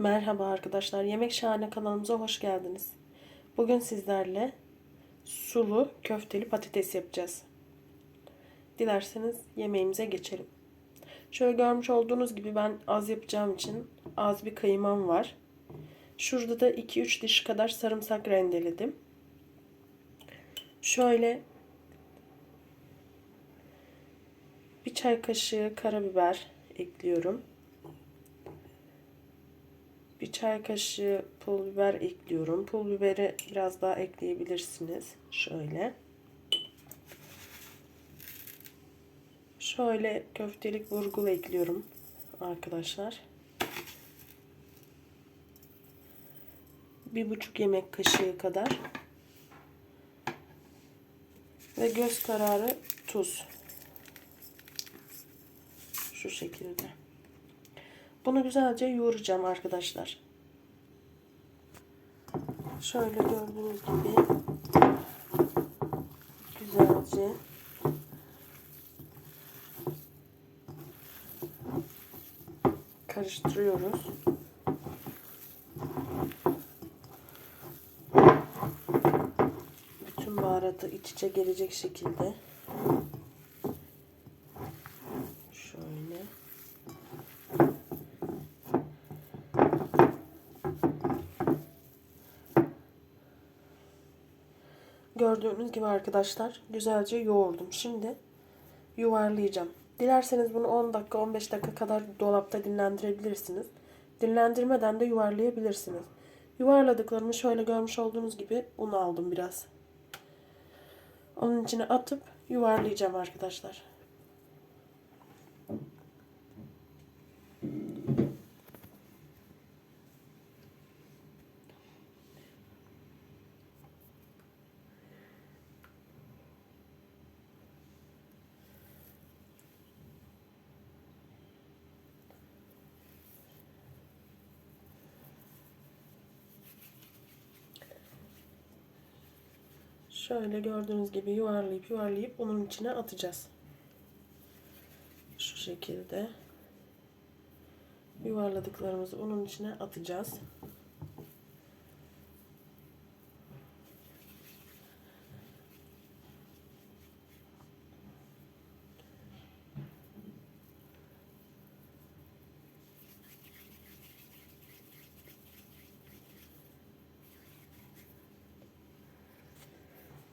Merhaba arkadaşlar. Yemek Şahane kanalımıza hoş geldiniz. Bugün sizlerle sulu köfteli patates yapacağız. Dilerseniz yemeğimize geçelim. Şöyle görmüş olduğunuz gibi ben az yapacağım için az bir kıymam var. Şurada da 2-3 diş kadar sarımsak rendeledim. Şöyle bir çay kaşığı karabiber ekliyorum. Bir çay kaşığı pul biber ekliyorum. Pul biberi biraz daha ekleyebilirsiniz. Şöyle. Şöyle köftelik burgul ekliyorum arkadaşlar. Bir buçuk yemek kaşığı kadar. Ve göz kararı tuz. Şu şekilde. Bunu güzelce yoğuracağım arkadaşlar. Şöyle gördüğünüz gibi güzelce karıştırıyoruz. Bütün baharatı iç içe gelecek şekilde şöyle Gördüğünüz gibi arkadaşlar güzelce yoğurdum. Şimdi yuvarlayacağım. Dilerseniz bunu 10 dakika 15 dakika kadar dolapta dinlendirebilirsiniz. Dinlendirmeden de yuvarlayabilirsiniz. Yuvarladıklarımı şöyle görmüş olduğunuz gibi un aldım biraz. Onun içine atıp yuvarlayacağım arkadaşlar. Şöyle gördüğünüz gibi yuvarlayıp yuvarlayıp onun içine atacağız. Şu şekilde yuvarladıklarımızı onun içine atacağız.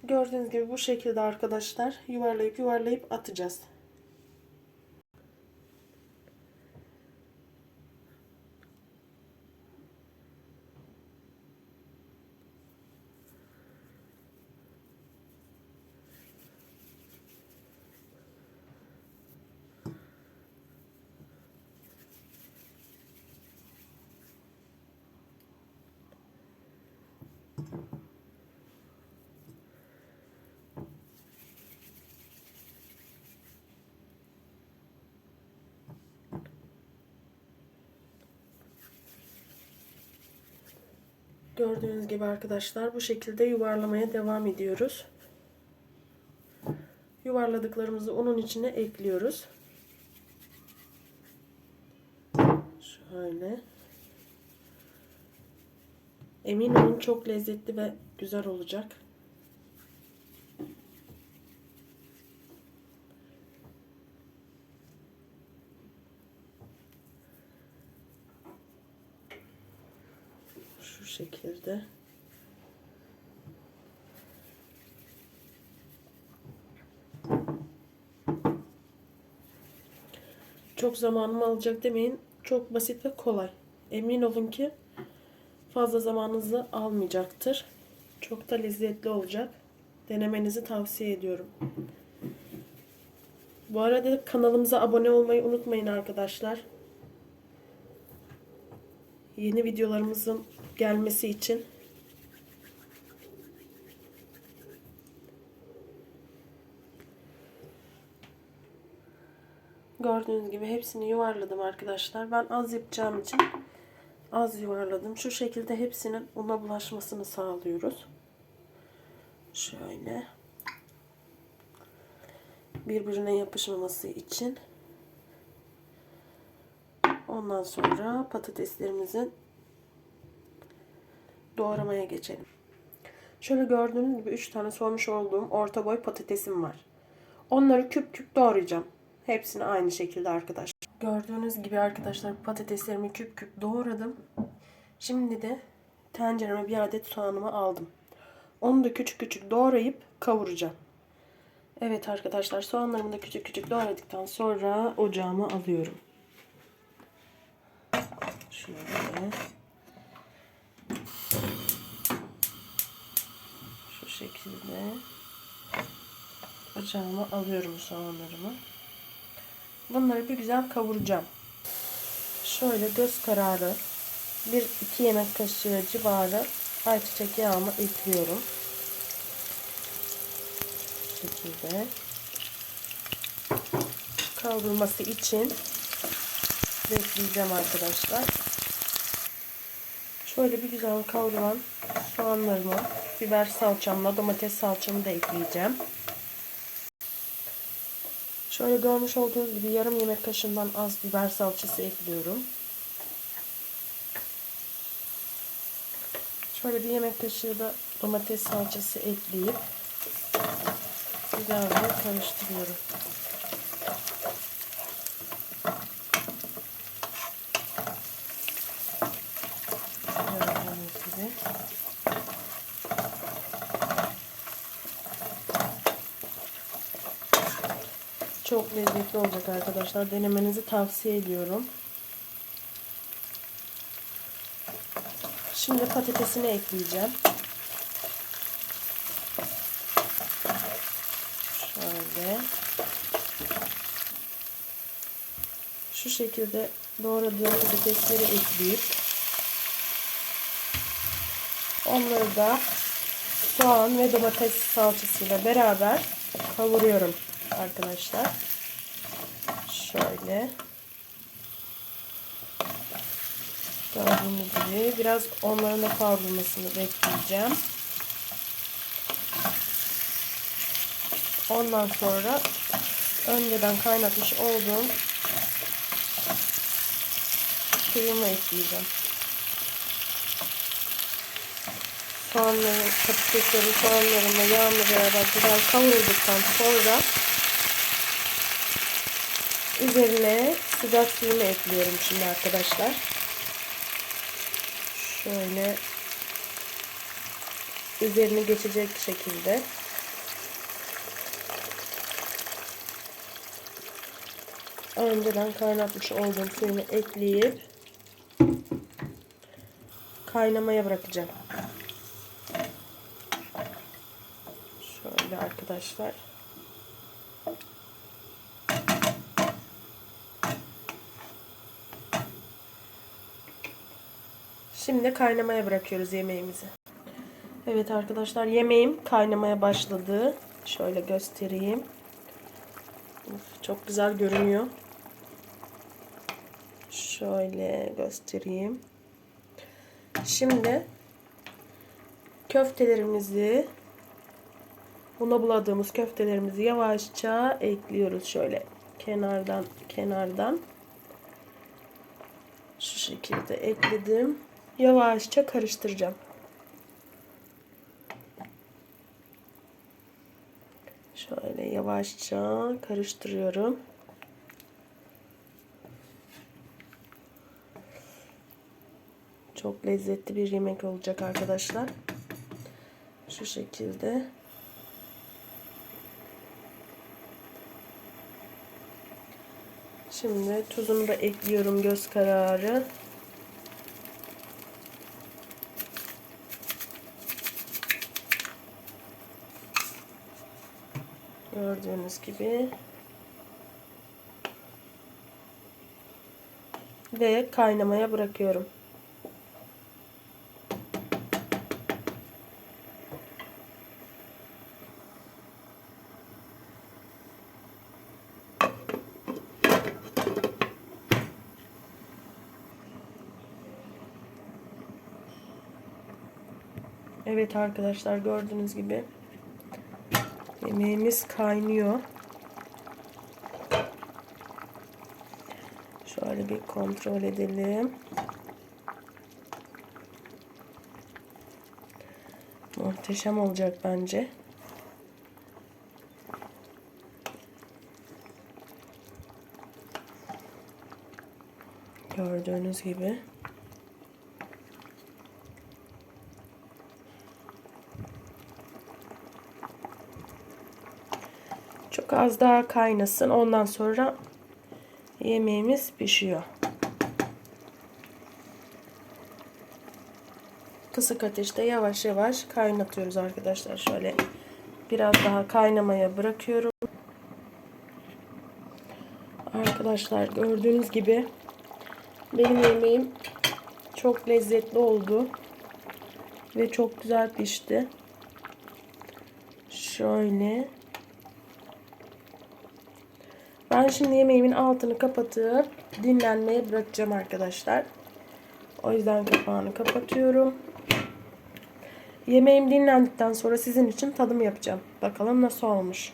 Gördüğünüz gibi bu şekilde arkadaşlar yuvarlayıp yuvarlayıp atacağız. Gördüğünüz gibi arkadaşlar bu şekilde yuvarlamaya devam ediyoruz. Yuvarladıklarımızı onun içine ekliyoruz. Şöyle. Emin olun çok lezzetli ve güzel olacak. Şu şekilde. Çok zamanımı alacak demeyin. Çok basit ve kolay. Emin olun ki fazla zamanınızı almayacaktır. Çok da lezzetli olacak. Denemenizi tavsiye ediyorum. Bu arada kanalımıza abone olmayı unutmayın arkadaşlar. Yeni videolarımızın gelmesi için Gördüğünüz gibi hepsini yuvarladım arkadaşlar. Ben az yapacağım için az yuvarladım. Şu şekilde hepsinin una bulaşmasını sağlıyoruz. Şöyle. Birbirine yapışmaması için. Ondan sonra patateslerimizin doğramaya geçelim. Şöyle gördüğünüz gibi 3 tane soymuş olduğum orta boy patatesim var. Onları küp küp doğrayacağım. Hepsini aynı şekilde arkadaşlar. Gördüğünüz gibi arkadaşlar patateslerimi küp küp doğradım. Şimdi de tencereme bir adet soğanımı aldım. Onu da küçük küçük doğrayıp kavuracağım. Evet arkadaşlar soğanlarımı da küçük küçük doğradıktan sonra ocağıma alıyorum. Şöyle. Şu şekilde ocağıma alıyorum soğanlarımı. Bunları bir güzel kavuracağım. Şöyle göz kararı bir iki yemek kaşığı civarı ayçiçek yağımı ekliyorum. Bu şekilde kavrulması için bekleyeceğim arkadaşlar. Şöyle bir güzel kavrulan soğanlarımı, biber salçamla domates salçamı da ekleyeceğim. Şöyle görmüş olduğunuz gibi yarım yemek kaşığından az biber salçası ekliyorum. Şöyle bir yemek kaşığı da domates salçası ekleyip güzelce karıştırıyorum. Gördüğünüz gibi. Çok lezzetli olacak arkadaşlar. Denemenizi tavsiye ediyorum. Şimdi patatesini ekleyeceğim. Şöyle. Şu şekilde doğradığım patatesleri ekleyip onları da soğan ve domates salçasıyla beraber kavuruyorum arkadaşlar. Şöyle. Gördüğünüz gibi biraz onların da kavrulmasını bekleyeceğim. Ondan sonra önceden kaynatmış olduğum suyumu ekleyeceğim. Soğanları, patatesleri, soğanlarımla yağımla beraber güzel kavrulduktan sonra üzerine sıcak suyumu ekliyorum şimdi arkadaşlar. Şöyle üzerine geçecek şekilde önceden kaynatmış olduğum suyunu ekleyip kaynamaya bırakacağım. Şöyle arkadaşlar. Şimdi kaynamaya bırakıyoruz yemeğimizi. Evet arkadaşlar yemeğim kaynamaya başladı. Şöyle göstereyim. Uf, çok güzel görünüyor. Şöyle göstereyim. Şimdi köftelerimizi buna buladığımız köftelerimizi yavaşça ekliyoruz şöyle kenardan kenardan şu şekilde ekledim yavaşça karıştıracağım. Şöyle yavaşça karıştırıyorum. Çok lezzetli bir yemek olacak arkadaşlar. Şu şekilde. Şimdi tuzunu da ekliyorum göz kararı. Gördüğünüz gibi. Ve kaynamaya bırakıyorum. Evet arkadaşlar gördüğünüz gibi yemeğimiz kaynıyor. Şöyle bir kontrol edelim. Muhteşem olacak bence. Gördüğünüz gibi. Çok az daha kaynasın. Ondan sonra yemeğimiz pişiyor. Kısık ateşte yavaş yavaş kaynatıyoruz arkadaşlar. Şöyle biraz daha kaynamaya bırakıyorum. Arkadaşlar gördüğünüz gibi benim yemeğim çok lezzetli oldu. Ve çok güzel pişti. Şöyle. Ben şimdi yemeğimin altını kapatıp dinlenmeye bırakacağım arkadaşlar. O yüzden kapağını kapatıyorum. Yemeğim dinlendikten sonra sizin için tadım yapacağım. Bakalım nasıl olmuş.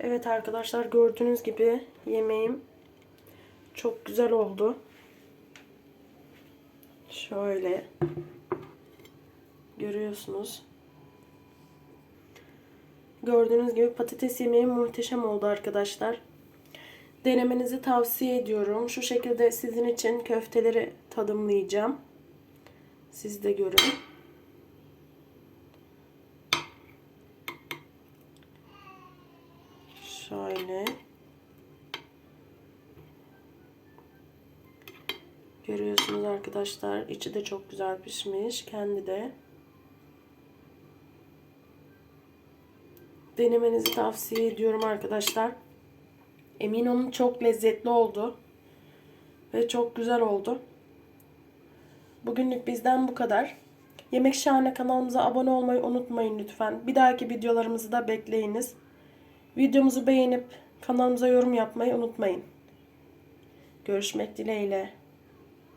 Evet arkadaşlar gördüğünüz gibi yemeğim çok güzel oldu. Şöyle görüyorsunuz. Gördüğünüz gibi patates yemeğim muhteşem oldu arkadaşlar. Denemenizi tavsiye ediyorum. Şu şekilde sizin için köfteleri tadımlayacağım. Siz de görün. Şöyle. Görüyorsunuz arkadaşlar. içi de çok güzel pişmiş. Kendi de. Denemenizi tavsiye ediyorum arkadaşlar. Emin olun çok lezzetli oldu. Ve çok güzel oldu. Bugünlük bizden bu kadar. Yemek Şahane kanalımıza abone olmayı unutmayın lütfen. Bir dahaki videolarımızı da bekleyiniz. Videomuzu beğenip kanalımıza yorum yapmayı unutmayın. Görüşmek dileğiyle.